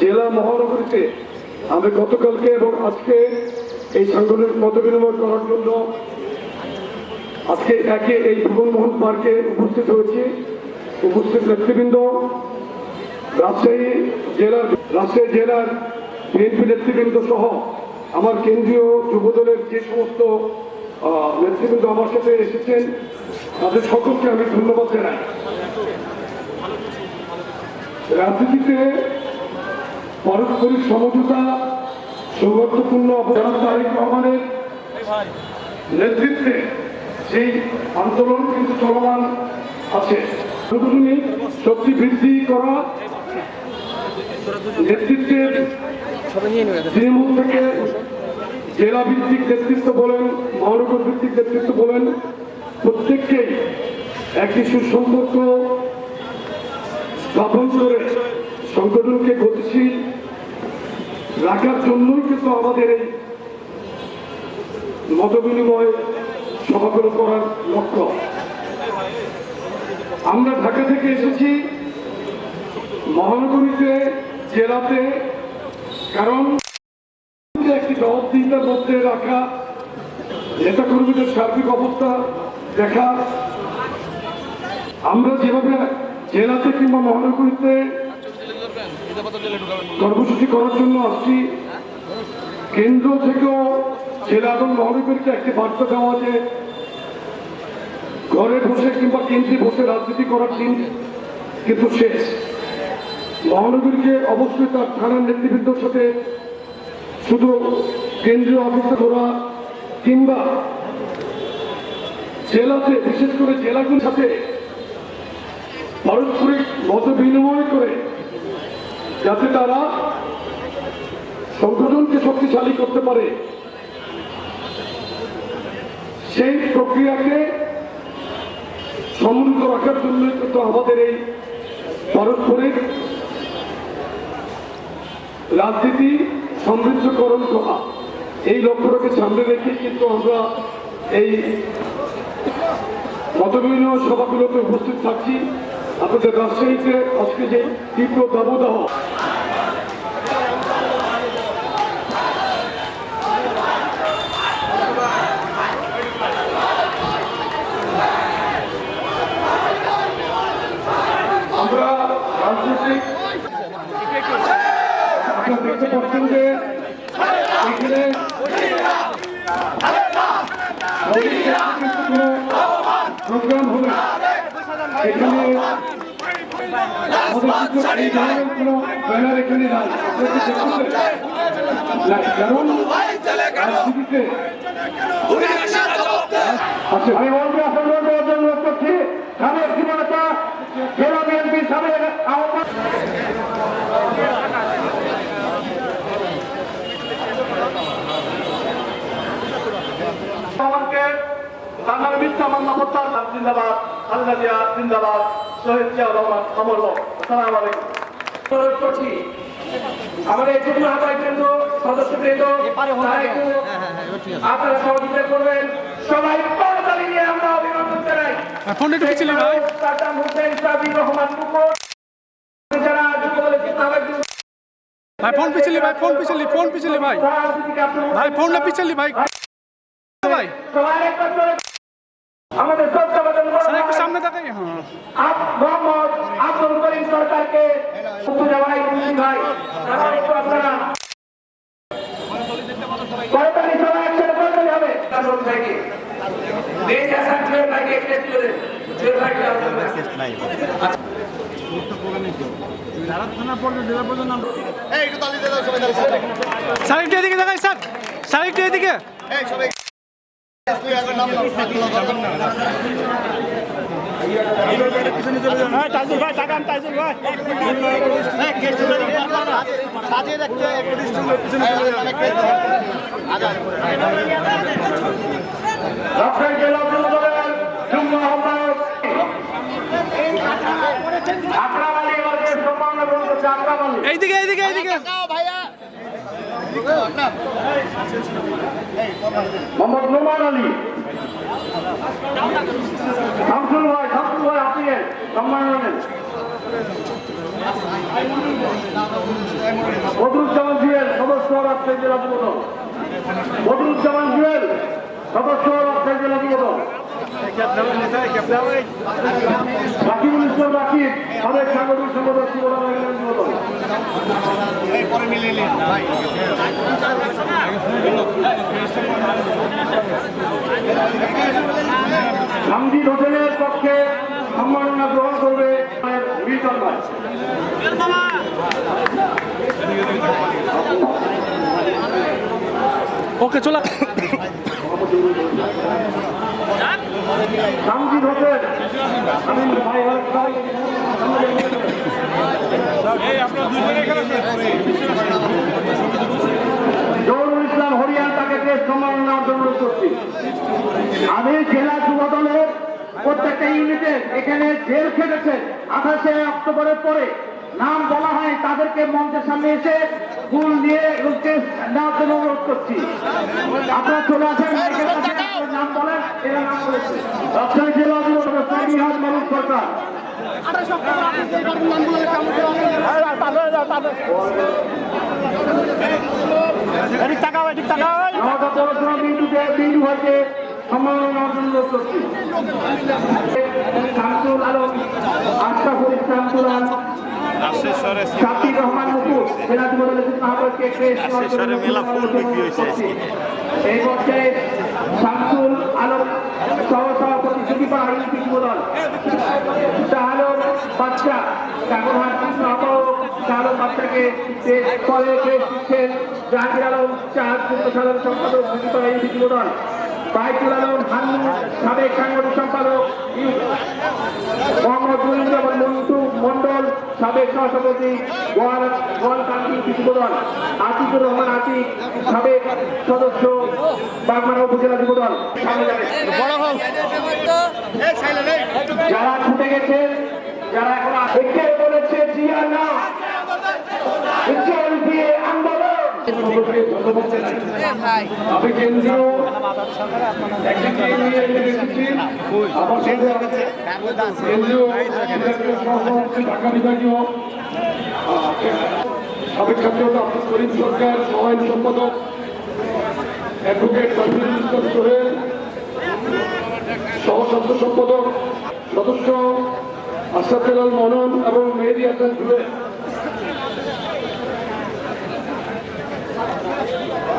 জেলা মহানগরীতে আমি গতকালকে এবং আজকে এই সাংগঠনিক মত বিনিময় করার জন্য আজকে একে এই ভুবনমোহন পার্কে উপস্থিত হয়েছি। উপস্থিত নেতৃবৃন্দ, রাজশাহী জেলার রাজশাহী জেলার বিএনপি নেতৃবৃন্দ সহ আমার কেন্দ্রীয় যুবদলের যে সমস্ত নেতৃবৃন্দ আমার সাথে এসেছেন, তাদের সকলকে আমি ধন্যবাদ জানাই। রাজনীতিতে পারস্পরিক সমঝোতা, সৌহার্দ্যপূর্ণ অবদান তারেক রহমানের নেতৃত্বে সেই আন্দোলন কিন্তু চলমান আছে। সাংগঠনিক শক্তি বৃদ্ধি করা নেতৃত্বের তৃণমূল থেকে জেলা ভিত্তিক নেতৃত্ব বলেন মহানগর ভিত্তিক নেতৃত্ব বলেন, প্রত্যেককেই একটি সুসম্পর্ক স্থাপন করে সংগঠনকে গতিশীল রাখার জন্যই কিন্তু আমাদের এই মত বিনিময় সভাগুলো করার লক্ষ্য। আমরা ঢাকা থেকে এসেছি মহানগরীতে, জেলাতে, কারণ একটি জবাবদিহিতার মধ্যে রাখা নেতা কর্মীদের সার্বিক অবস্থা দেখা। আমরা যেভাবে জেলাতে কিংবা মহানগরীতে কর্মসূচি করার জন্য আসছি। কেন্দ্র থেকেও জেলা এবং মহানগরীকে একটি বার্তা দেওয়া যে, ঘরে বসে কিংবা কেন্দ্রে বসে রাজনীতি করার দিন কিন্তু শেষ। মহানগরীকে অবশ্যই তার থানার নেতৃবৃন্দর সাথে শুধু কেন্দ্রীয় অফিসে করা কিংবা জেলাতে, বিশেষ করে জেলাগুলির সাথে পারস্পরিক মত বিনিময় করে যাতে তারা সংগঠনকে শক্তিশালী করতে পারে, সেই প্রক্রিয়াকে সমন্বিত রাখার জন্য কিন্তু আমাদের এই পারস্পরিক রাজনীতি সমৃদ্ধকরণ করা, এই লক্ষ্যটাকে সামনে রেখে কিন্তু আমরা এই মতবিনিময় সভাগুলোতে উপস্থিত থাকছি। আপনাদের রাজশাহীতে আজকে যে তীব্র দাবদাহ আমরা রাজনৈতিক আপনারা দেখতে প্রোগ্রাম হবে। এখানে ব্যানার এখানে আপনারা কারণ আমি বলব আপনাদের অনুরোধ করছি সাবেক জীবনেতা জেলা বিএনপি সাবেক আহ্বান বাংলার মিথ্যা মোত্তার জিন্দাবাদ। খালেদা জিয়া জিন্দাবাদ শহীদ জিয়া রহমান অমর হোক। সালাম আলাইকুম। অনুরোধ করছি আমাদের যুগ্ম আহ্বায়ক সদস্যবৃন্দ তারা আপনারা সহযোগিতা করবেন। সবাই করতালি নিয়ে আমরা অভিনন্দন জানাই। ফোনটা পিছিয়ে ভাই। সাদ্দাম হোসেন সাবির রহমান মুকুট। যারা যুবদলের ভাই ফোন পিছলি ভাই ফোন পিছলি ফোন পিছলি ভাই। ভাই ফোনটা পিছলি ভাই। ভাই সবাই একবার করে আমাদের শ্রদ্ধাবাদন স্যার একটু সামনে তাকাই হ্যাঁ আপ- মোহাম্মদ আব্দুল করিম সরকারকে শুভেচ্ছা জানাই খুশি ভাই তারা একটু আপনারা করতালি সবাই একসাথে করতালি হবে তারপর ভাইকে দেশ আসার জুয়েল ভাইকে টেস্ট করে দেন জুয়েল ভাইকে আসার স্যার একটু এদিকে দেখাই স্যার স্যার যুবদলের যুগ্ম আহ্বায়ক আকরাম আলী এবারকে সম্মাননা গ্রহণ করছে আকরাম আলী এইদিকে এইদিকে এইদিকে। মোহাম্মদ নোমান আলী। শামসুল ভাই শামসুল ভাই আপনি সম্মান নেন। বদরুজ্জামান জুয়েল সদস্য রাজশাহী জেলা যুবদল বদরুজ্জামান জুয়েল সদস্য রাকিবুল ইসলাম রাকিব সাংগঠনিক সামজিদ হোসেনের পক্ষে সম্মাননা গ্রহণ করবে ওকে চলো। সামজিদ হোসেন আমি ভাই ভাই। জহুরুল ইসলাম হরিয়ান তাকে দেশ সম্মাননা অর্জন করছি আমি জেলা যুব দলের প্রত্যেকটা ইউনিটে এখানে জেল খেটেছে আঠাশে অক্টোবরের পরে। নাম বলা হয় তাদেরকে মঞ্চের সামনে এসে ফুল দিয়ে লোককে নেওয়ার জন্য অনুরোধ করছি। আপনারা চলে আসেন মাইকের কাছে আপনার নাম বলেন এরা নাম বলেছে রাজশাহী জেলা দলের সাইহাদ মালুক সরকার সম্মাননা অর্জন করছি। শামসুল আলম আশরাফুল ইসলাম তুলান শাকির রহমান মুকুল জেলা যুব দলের মহাপরকে মেলা ফুল বিক্রি হয়েছে এই পর্যায়ে শামসুল আলম সহ সভাপতি সুদীপা ইউপি যুব দল। বাচ্চা জাহাঙ্গীর আলম চার সাধারণ সম্পাদক সুদীপা ইউপি যুব দল। বাইকুল সাবেক সাংগঠনিক সম্পাদক মোহাম্মদ মুজিবুর মন্টু মন্ডল সাবেক সভাপতি গোয়াল রহমান আতিক, সাবেক সদস্য বাগমারা উপজেলা যাবে। যারা ছুটে গেছে যারা এখন দেখতে বলেছে জিয়া না। আমি কেন্দ্রীয় বিভাগীয় সহসভাপতি ঢাকা বিভাগীয় আহ, আব্দুল করিম সরকার সহায়ক সম্পাদক অ্যাডভোকেট সম্পাদক সদস্য আশরাফুল মনন এবং মেহেদি হাসান জুয়েল।